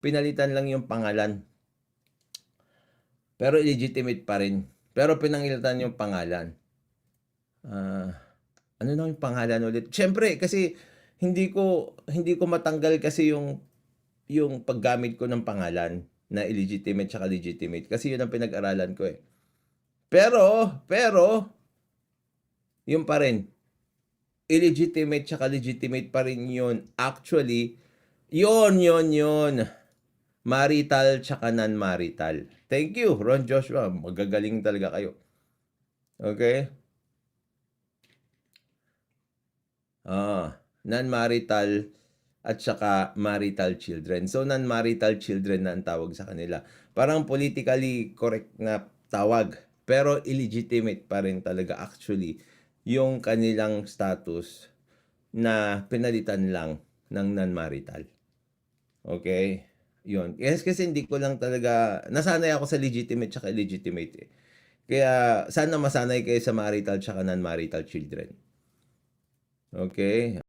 pinalitan lang yung pangalan. Pero illegitimate pa rin. Pero pinangilitan yung pangalan. Ah, ano na yung pangalan ulit? Siyempre, kasi hindi ko hindi ko matanggal kasi yung yung paggamit ko ng pangalan na illegitimate tsaka legitimate kasi yun ang pinag-aralan ko eh. Pero, pero, yun pa rin. Illegitimate tsaka legitimate pa rin yun. Actually, yun, yun, yun. Marital tsaka non-marital. Thank you, Ron Joshua. Magagaling talaga kayo. Okay? Ah, non-marital at saka marital children. So, non-marital children na ang tawag sa kanila. Parang politically correct na tawag. Pero illegitimate pa rin talaga actually yung kanilang status na pinalitan lang ng non-marital. Okay? Yun. Yes, kasi hindi ko lang talaga, nasanay ako sa legitimate tsaka illegitimate eh. Kaya sana masanay kayo sa marital tsaka non-marital children. Okay?